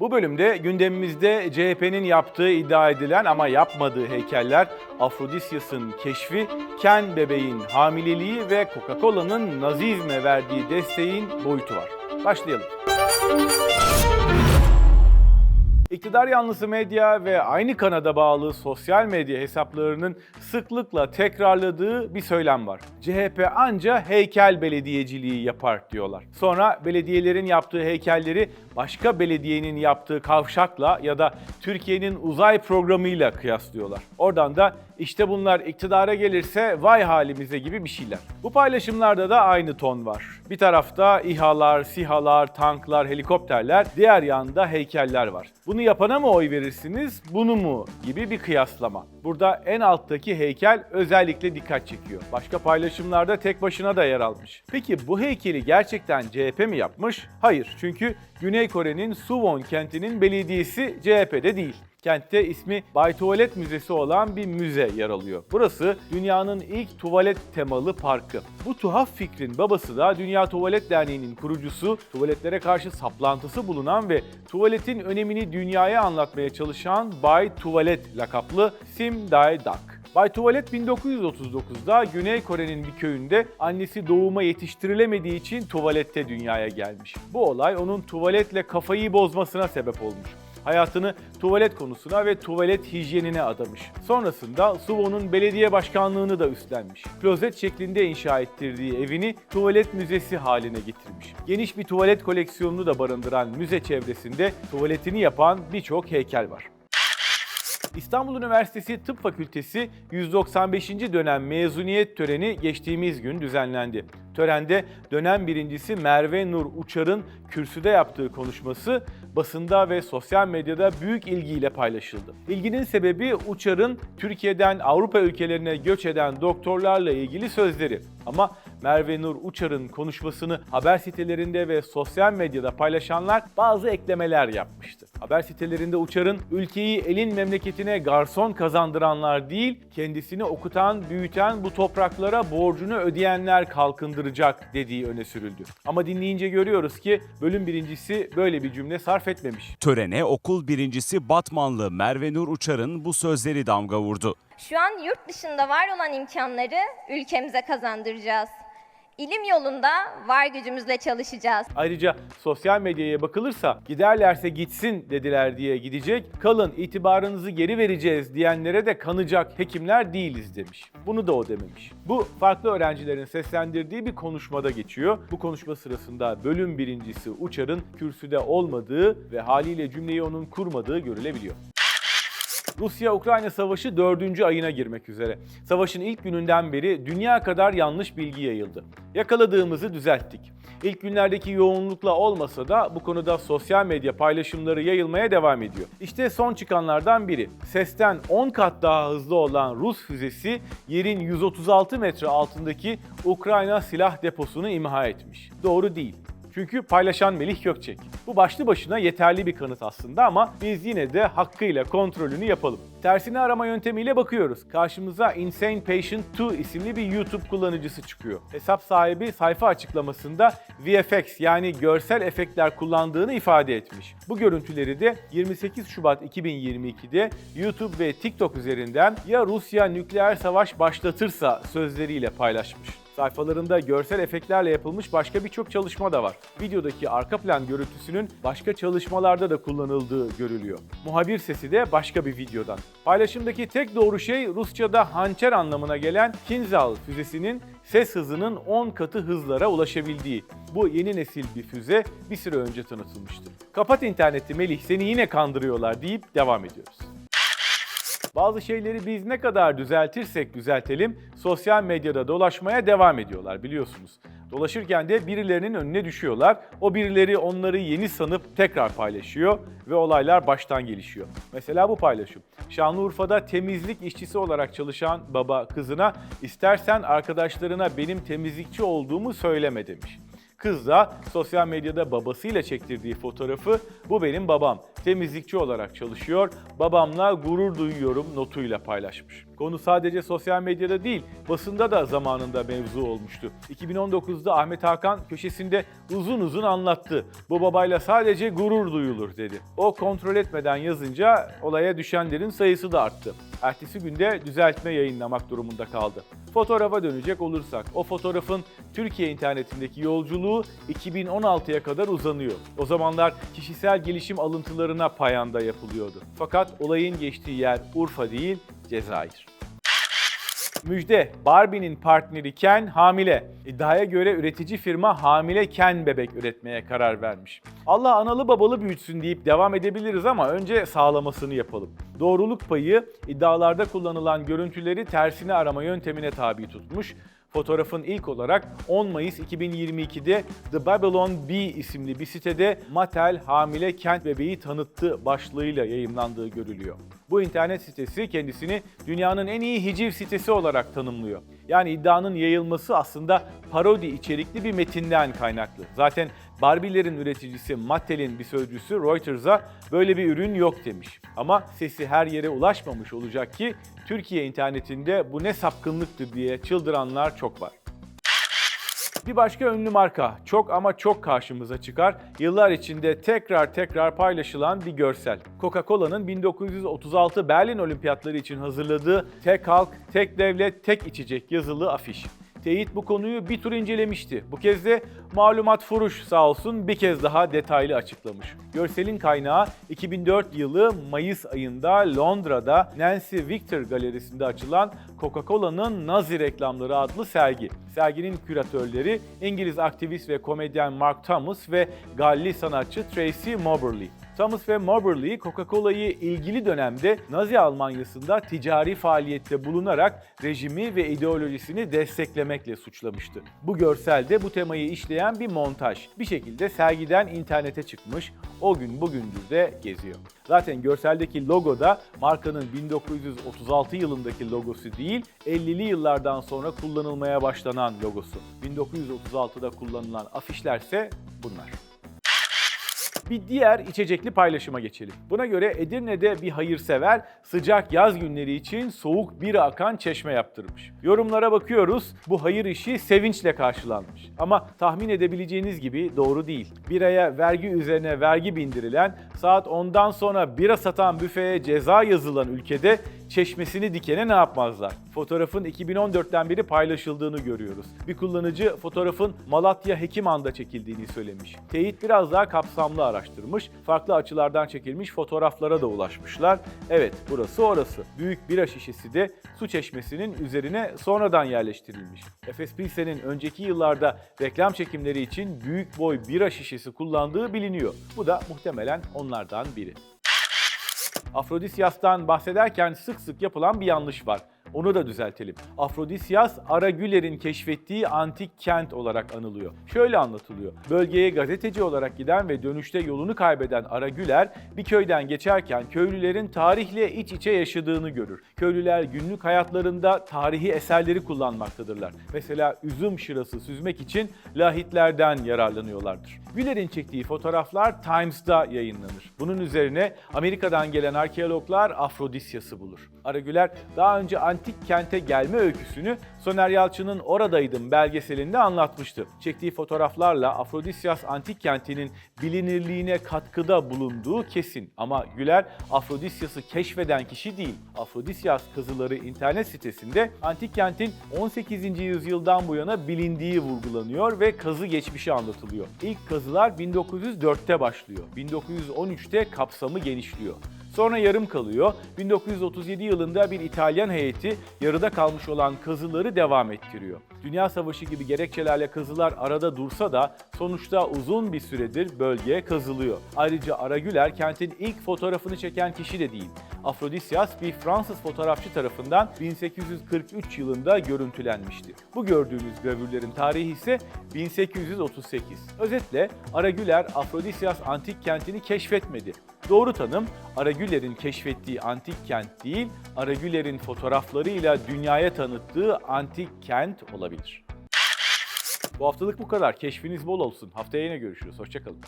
Bu bölümde gündemimizde CHP'nin yaptığı iddia edilen ama yapmadığı heykeller, Afrodisyas'ın keşfi, Ken bebeğin hamileliği ve Coca-Cola'nın nazizme verdiği desteğin boyutu var. Başlayalım. İktidar yanlısı medya ve aynı kanada bağlı sosyal medya hesaplarının sıklıkla tekrarladığı bir söylem var. CHP anca heykel belediyeciliği yapar diyorlar. Sonra belediyelerin yaptığı heykelleri başka belediyenin yaptığı kavşakla ya da Türkiye'nin uzay programıyla kıyaslıyorlar. Oradan da işte bunlar iktidara gelirse vay halimize gibi bir şeyler. Bu paylaşımlarda da aynı ton var. Bir tarafta İHA'lar, SİHA'lar, tanklar, helikopterler, diğer yanda heykeller var. Bunu yapana mı oy verirsiniz, bunu mu gibi bir kıyaslama. Burada en alttaki heykel özellikle dikkat çekiyor. Başka paylaşımlarda tek başına da yer almış. Peki bu heykeli gerçekten CHP mi yapmış? Hayır. Çünkü Güney Kore'nin Suwon kentinin belediyesi CHP'de değil. Kentte ismi Bay Tuvalet Müzesi olan bir müze yer alıyor. Burası dünyanın ilk tuvalet temalı parkı. Bu tuhaf fikrin babası da Dünya Tuvalet Derneği'nin kurucusu, tuvaletlere karşı saplantısı bulunan ve tuvaletin önemini dünyaya anlatmaya çalışan Bay Tuvalet lakaplı Sim Dae-dak. Bay Tuvalet 1939'da Güney Kore'nin bir köyünde annesi doğuma yetiştirilemediği için tuvalette dünyaya gelmiş. Bu olay onun tuvaletle kafayı bozmasına sebep olmuş hayatını tuvalet konusuna ve tuvalet hijyenine adamış. Sonrasında Suvo'nun belediye başkanlığını da üstlenmiş. Klozet şeklinde inşa ettirdiği evini tuvalet müzesi haline getirmiş. Geniş bir tuvalet koleksiyonunu da barındıran müze çevresinde tuvaletini yapan birçok heykel var. İstanbul Üniversitesi Tıp Fakültesi 195. dönem mezuniyet töreni geçtiğimiz gün düzenlendi. Törende dönem birincisi Merve Nur Uçar'ın kürsüde yaptığı konuşması basında ve sosyal medyada büyük ilgiyle paylaşıldı. İlginin sebebi Uçar'ın Türkiye'den Avrupa ülkelerine göç eden doktorlarla ilgili sözleri. Ama Merve Nur Uçar'ın konuşmasını haber sitelerinde ve sosyal medyada paylaşanlar bazı eklemeler yapmıştı. Haber sitelerinde Uçar'ın ülkeyi elin memleketine garson kazandıranlar değil, kendisini okutan, büyüten bu topraklara borcunu ödeyenler kalkındıracak dediği öne sürüldü. Ama dinleyince görüyoruz ki bölüm birincisi böyle bir cümle sarf etmemiş. Törene okul birincisi Batmanlı Merve Nur Uçar'ın bu sözleri damga vurdu. Şu an yurt dışında var olan imkanları ülkemize kazandıracağız. İlim yolunda var gücümüzle çalışacağız. Ayrıca sosyal medyaya bakılırsa giderlerse gitsin dediler diye gidecek, kalın itibarınızı geri vereceğiz diyenlere de kanacak hekimler değiliz demiş. Bunu da o dememiş. Bu farklı öğrencilerin seslendirdiği bir konuşmada geçiyor. Bu konuşma sırasında bölüm birincisi Uçar'ın kürsüde olmadığı ve haliyle cümleyi onun kurmadığı görülebiliyor. Rusya-Ukrayna savaşı dördüncü ayına girmek üzere. Savaşın ilk gününden beri dünya kadar yanlış bilgi yayıldı. Yakaladığımızı düzelttik. İlk günlerdeki yoğunlukla olmasa da bu konuda sosyal medya paylaşımları yayılmaya devam ediyor. İşte son çıkanlardan biri. Sesten 10 kat daha hızlı olan Rus füzesi yerin 136 metre altındaki Ukrayna silah deposunu imha etmiş. Doğru değil. Çünkü paylaşan Melih Gökçek. Bu başlı başına yeterli bir kanıt aslında ama biz yine de hakkıyla kontrolünü yapalım. Tersini arama yöntemiyle bakıyoruz. Karşımıza Insane Patient 2 isimli bir YouTube kullanıcısı çıkıyor. Hesap sahibi sayfa açıklamasında VFX yani görsel efektler kullandığını ifade etmiş. Bu görüntüleri de 28 Şubat 2022'de YouTube ve TikTok üzerinden ya Rusya nükleer savaş başlatırsa sözleriyle paylaşmış. Sayfalarında görsel efektlerle yapılmış başka birçok çalışma da var. Videodaki arka plan görüntüsünün başka çalışmalarda da kullanıldığı görülüyor. Muhabir sesi de başka bir videodan. Paylaşımdaki tek doğru şey Rusça'da hançer anlamına gelen Kinzhal füzesinin ses hızının 10 katı hızlara ulaşabildiği. Bu yeni nesil bir füze bir süre önce tanıtılmıştır. Kapat interneti Melih seni yine kandırıyorlar deyip devam ediyoruz. Bazı şeyleri biz ne kadar düzeltirsek düzeltelim sosyal medyada dolaşmaya devam ediyorlar biliyorsunuz. Dolaşırken de birilerinin önüne düşüyorlar. O birileri onları yeni sanıp tekrar paylaşıyor ve olaylar baştan gelişiyor. Mesela bu paylaşım. Şanlıurfa'da temizlik işçisi olarak çalışan baba kızına istersen arkadaşlarına benim temizlikçi olduğumu söyleme demiş. Kız da sosyal medyada babasıyla çektirdiği fotoğrafı bu benim babam. Temizlikçi olarak çalışıyor. Babamla gurur duyuyorum notuyla paylaşmış. Konu sadece sosyal medyada değil, basında da zamanında mevzu olmuştu. 2019'da Ahmet Hakan köşesinde uzun uzun anlattı. Bu babayla sadece gurur duyulur dedi. O kontrol etmeden yazınca olaya düşenlerin sayısı da arttı. Ertesi günde düzeltme yayınlamak durumunda kaldı. Fotoğrafa dönecek olursak, o fotoğrafın Türkiye internetindeki yolculuğu 2016'ya kadar uzanıyor. O zamanlar kişisel gelişim alıntılarına payanda yapılıyordu. Fakat olayın geçtiği yer Urfa değil, Cezayir. Müjde, Barbie'nin partneri Ken hamile. İddiaya göre üretici firma hamile Ken bebek üretmeye karar vermiş. Allah analı babalı büyütsün deyip devam edebiliriz ama önce sağlamasını yapalım. Doğruluk payı iddialarda kullanılan görüntüleri tersine arama yöntemine tabi tutmuş. Fotoğrafın ilk olarak 10 Mayıs 2022'de The Babylon Bee isimli bir sitede Mattel hamile Kent bebeği tanıttı başlığıyla yayımlandığı görülüyor. Bu internet sitesi kendisini dünyanın en iyi hiciv sitesi olarak tanımlıyor. Yani iddianın yayılması aslında parodi içerikli bir metinden kaynaklı. Zaten Barbie'lerin üreticisi Mattel'in bir sözcüsü Reuters'a böyle bir ürün yok demiş. Ama sesi her yere ulaşmamış olacak ki Türkiye internetinde bu ne sapkınlıktır diye çıldıranlar çok var. Bir başka ünlü marka çok ama çok karşımıza çıkar. Yıllar içinde tekrar tekrar paylaşılan bir görsel. Coca-Cola'nın 1936 Berlin Olimpiyatları için hazırladığı tek halk, tek devlet, tek içecek yazılı afiş. Teyit bu konuyu bir tur incelemişti. Bu kez de malumat furuş sağ olsun bir kez daha detaylı açıklamış. Görselin kaynağı 2004 yılı Mayıs ayında Londra'da Nancy Victor Galerisi'nde açılan Coca-Cola'nın Nazi reklamları adlı sergi. Serginin küratörleri İngiliz aktivist ve komedyen Mark Thomas ve Galli sanatçı Tracy Moberly. Thomas ve Moberly Coca-Cola'yı ilgili dönemde Nazi Almanyası'nda ticari faaliyette bulunarak rejimi ve ideolojisini desteklemekle suçlamıştı. Bu görselde bu temayı işleyen bir montaj. Bir şekilde sergiden internete çıkmış, o gün bugündür de geziyor. Zaten görseldeki logo da markanın 1936 yılındaki logosu değil, 50'li yıllardan sonra kullanılmaya başlanan logosu. 1936'da kullanılan afişlerse bunlar. Bir diğer içecekli paylaşıma geçelim. Buna göre Edirne'de bir hayırsever sıcak yaz günleri için soğuk bira akan çeşme yaptırmış. Yorumlara bakıyoruz. Bu hayır işi sevinçle karşılanmış. Ama tahmin edebileceğiniz gibi doğru değil. Biraya vergi üzerine vergi bindirilen, saat 10'dan sonra bira satan büfeye ceza yazılan ülkede çeşmesini dikene ne yapmazlar? Fotoğrafın 2014'ten beri paylaşıldığını görüyoruz. Bir kullanıcı fotoğrafın Malatya Hekiman'da çekildiğini söylemiş. Teyit biraz daha kapsamlı araştırmış. Farklı açılardan çekilmiş fotoğraflara da ulaşmışlar. Evet burası orası. Büyük bira şişesi de su çeşmesinin üzerine sonradan yerleştirilmiş. Efes Pilsen'in önceki yıllarda reklam çekimleri için büyük boy bira şişesi kullandığı biliniyor. Bu da muhtemelen onlardan biri. Afrodisyas'tan bahsederken sık sık yapılan bir yanlış var. Onu da düzeltelim. Afrodisyas, Ara Güler'in keşfettiği antik kent olarak anılıyor. Şöyle anlatılıyor. Bölgeye gazeteci olarak giden ve dönüşte yolunu kaybeden Ara Güler, bir köyden geçerken köylülerin tarihle iç içe yaşadığını görür. Köylüler günlük hayatlarında tarihi eserleri kullanmaktadırlar. Mesela üzüm şırası süzmek için lahitlerden yararlanıyorlardır. Güler'in çektiği fotoğraflar Times'da yayınlanır. Bunun üzerine Amerika'dan gelen arkeologlar Afrodisyas'ı bulur. Ara Güler daha önce antik kente gelme öyküsünü Soner Yalçın'ın Oradaydım belgeselinde anlatmıştı. Çektiği fotoğraflarla Afrodisyas antik kentinin bilinirliğine katkıda bulunduğu kesin. Ama Güler Afrodisyas'ı keşfeden kişi değil. Afrodisyas kazıları internet sitesinde antik kentin 18. yüzyıldan bu yana bilindiği vurgulanıyor ve kazı geçmişi anlatılıyor. İlk kazılar 1904'te başlıyor. 1913'te kapsamı genişliyor. Sonra yarım kalıyor. 1937 yılında bir İtalyan heyeti yarıda kalmış olan kazıları devam ettiriyor. Dünya Savaşı gibi gerekçelerle kazılar arada dursa da sonuçta uzun bir süredir bölge kazılıyor. Ayrıca Aragüler kentin ilk fotoğrafını çeken kişi de değil. Afrodisyas bir Fransız fotoğrafçı tarafından 1843 yılında görüntülenmişti. Bu gördüğünüz gravürlerin tarihi ise 1838. Özetle Aragüler Afrodisyas antik kentini keşfetmedi. Doğru tanım Aragüler'in keşfettiği antik kent değil, Aragüler'in fotoğraflarıyla dünyaya tanıttığı antik kent olabilir. Bu haftalık bu kadar. Keşfiniz bol olsun. Haftaya yine görüşürüz. Hoşçakalın.